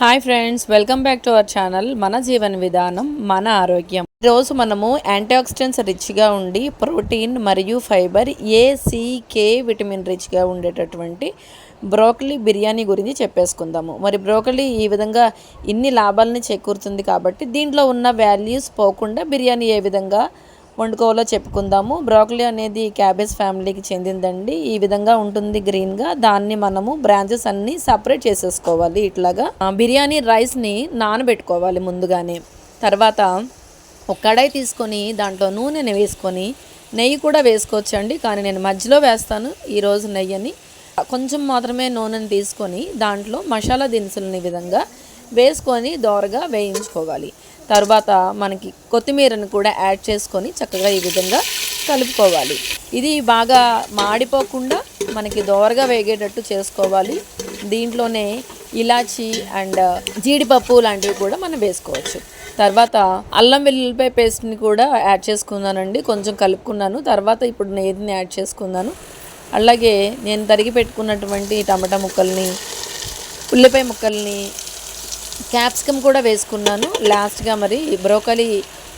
Hi friends welcome back to our channel మన జీవన విధానం మన ఆరోగ్యం ఈరోజు మనము యాంటీ ఆక్సిడెంట్స్ రిచ్గా ఉండి ప్రోటీన్ మరియు ఫైబర్ ఏసీకే కే విటమిన్ రిచ్గా ఉండేటటువంటి బ్రోకలీ బిర్యానీ గురించి చెప్పేసుకుందాము. మరి బ్రోకలీ ఈ విధంగా ఇన్ని లాభాలని చేకూరుతుంది కాబట్టి దీంట్లో ఉన్న వాల్యూస్ పోకుండా బిర్యానీ ఏ విధంగా వండుకోవాలో చెప్పుకుందాము. బ్రాకలీ అనేది క్యాబేజ్ ఫ్యామిలీకి చెందిందండి. ఈ విధంగా ఉంటుంది గ్రీన్గా. దాన్ని మనము బ్రాంచెస్ అన్నీ సపరేట్ చేసేసుకోవాలి ఇట్లాగా. బిర్యానీ రైస్ని నానబెట్టుకోవాలి ముందుగానే. తర్వాత ఒక కడాయి తీసుకొని దాంట్లో నూనెని వేసుకొని నెయ్యి కూడా వేసుకోవచ్చండి. కానీ నేను మధ్యలో వేస్తాను. ఈరోజు నెయ్యిని. కొంచెం మాత్రమే నూనెని తీసుకొని దాంట్లో మసాలా దినుసులని విధంగా వేసుకొని దోరగా వేయించుకోవాలి. తర్వాత మనకి కొత్తిమీరను కూడా యాడ్ చేసుకొని చక్కగా ఈ విధంగా కలుపుకోవాలి. ఇది బాగా మాడిపోకుండా మనకి దోరగా వేగేటట్టు చేసుకోవాలి. దీంట్లోనే ఇలాచి అండ్ జీడిపప్పు లాంటివి కూడా మనం వేసుకోవచ్చు. తర్వాత అల్లం వెల్లుల్లిపాయ పేస్ట్ని కూడా యాడ్ చేసుకున్నానండి. కొంచెం కలుపుకున్నాను. తర్వాత ఇప్పుడు నేతిని యాడ్ చేసుకున్నాను. అలాగే నేను తరిగి పెట్టుకున్నటువంటి టమాటా ముక్కల్ని ఉల్లిపాయ ముక్కల్ని క్యాప్సికమ్ కూడా వేసుకున్నాను. లాస్ట్గా మరి బ్రోకలీ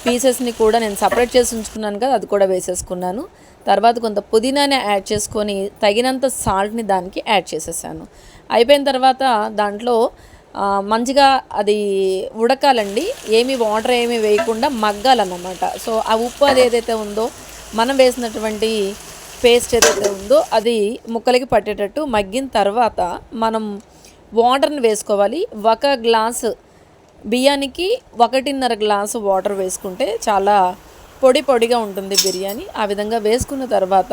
పీసెస్ని కూడా నేను సపరేట్ చేసి ఉంచుకున్నాను కదా అది కూడా వేసేసుకున్నాను. తర్వాత కొంత పుదీనాని యాడ్ చేసుకొని తగినంత సాల్ట్ని దానికి యాడ్ చేసేసాను. అయిపోయిన తర్వాత దాంట్లో మంచిగా అది ఉడకాలండి. ఏమి వాటర్ ఏమి వేయకుండా మగ్గాలన్నమాట. సో ఆ ఉప్పు అది ఏదైతే ఉందో మనం వేసినటువంటి పేస్ట్ ఏదైతే ఉందో అది ముక్కలకి పట్టేటట్టు మగ్గిన తర్వాత మనం వాటర్ని వేసుకోవాలి. ఒక గ్లాసు బియ్యానికి ఒకటిన్నర గ్లాసు వాటర్ వేసుకుంటే చాలా పొడి పొడిగా ఉంటుంది బిర్యానీ. ఆ విధంగా వేసుకున్న తర్వాత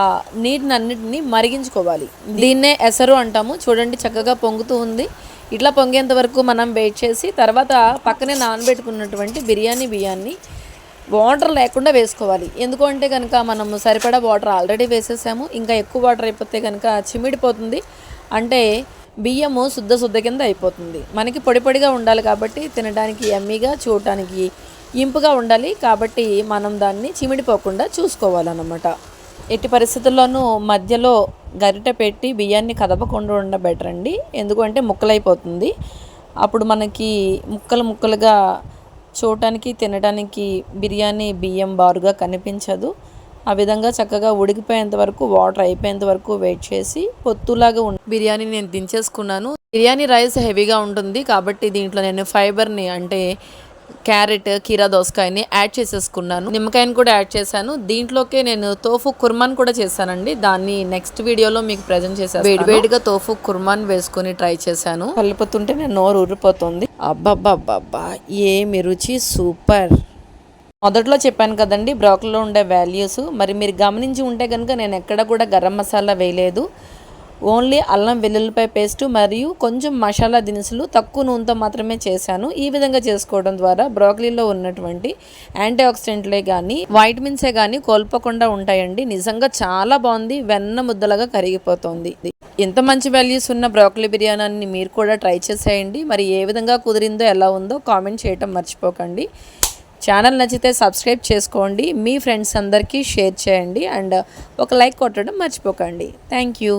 ఆ నీటిని అన్నిటిని మరిగించుకోవాలి. దీన్నే ఎసరు అంటాము. చూడండి చక్కగా పొంగుతూ ఉంది. ఇట్లా పొంగేంత వరకు మనం వెయిట్ చేసి తర్వాత పక్కనే నానబెట్టుకున్నటువంటి బిర్యానీ బియ్యాన్ని వాటర్ లేకుండా వేసుకోవాలి. ఎందుకంటే కనుక మనము సరిపడా వాటర్ ఆల్రెడీ వేసేసాము. ఇంకా ఎక్కువ వాటర్ అయిపోతే కనుక చిమిడిపోతుంది అంటే బియ్యము శుద్ధ శుద్ధ కింద అయిపోతుంది. మనకి పొడి పొడిగా ఉండాలి కాబట్టి తినడానికి ఎమ్మీగా చూడటానికి ఇంపుగా ఉండాలి కాబట్టి మనం దాన్ని చిమిడిపోకుండా చూసుకోవాలన్నమాట. ఎట్టి పరిస్థితుల్లోనూ మధ్యలో గరిట పెట్టి బియ్యాన్ని కదపకుండా ఉండడం బెటర్ అండి. ఎందుకంటే ముక్కలైపోతుంది. అప్పుడు మనకి ముక్కలు ముక్కలుగా చూడటానికి తినడానికి బిర్యానీ బియ్యం బారుగా కనిపించదు. ఆ విధంగా చక్కగా ఉడికిపోయేంత వరకు వాటర్ అయిపోయేంత వరకు వెయిట్ చేసి పొత్తులాగా ఉన్న బిర్యానీ నేను దించేసుకున్నాను. బిర్యానీ రైస్ హెవీగా ఉంటుంది కాబట్టి దీంట్లో నేను ఫైబర్ని అంటే క్యారెట్ కీరా దోసకాయని యాడ్ చేసేసుకున్నాను. నిమ్మకాయని కూడా యాడ్ చేశాను. దీంట్లోకే నేను తోఫు కుర్మాన్ కూడా చేశానండి. దాన్ని నెక్స్ట్ వీడియోలో మీకు ప్రజెంట్ చేశాను వేడి వేడిగా తోఫు కుర్మాన్ వేసుకొని ట్రై చేశాను. కలుపుతుంటే నేను నోరు ఊరిపోతుంది. అబ్బబ్బబ్బబ్బా ఏమి రుచి సూపర్. మొదట్లో చెప్పాను కదండి బ్రోకల్లో ఉండే వాల్యూస్. మరి మీరు గమనించి ఉంటే కనుక నేను ఎక్కడ కూడా గరం మసాలా వేయలేదు. ఓన్లీ అల్లం వెల్లుల్లిపాయ పేస్టు మరియు కొంచెం మసాలా దినుసులు తక్కువ నూనెతో మాత్రమే చేశాను. ఈ విధంగా చేసుకోవడం ద్వారా బ్రోకలీలో ఉన్నటువంటి యాంటీ ఆక్సిడెంట్లే కానీ వైటమిన్సే కానీ కోల్పోకుండా ఉంటాయండి. నిజంగా చాలా బాగుంది. వెన్న ముద్దలాగా కరిగిపోతుంది. ఎంత మంచి వాల్యూస్ ఉన్న బ్రోకలీ బిర్యానీని మీరు కూడా ట్రై చేసేయండి. మరి ఏ విధంగా కుదిరిందో ఎలా ఉందో కామెంట్ చేయటం మర్చిపోకండి. ఛానల్ నచ్చితే సబ్స్క్రైబ్ చేసుకోండి. మీ ఫ్రెండ్స్ అందరికీ షేర్ చేయండి. అండ్ ఒక లైక్ కొట్టడం మర్చిపోకండి. Thank you.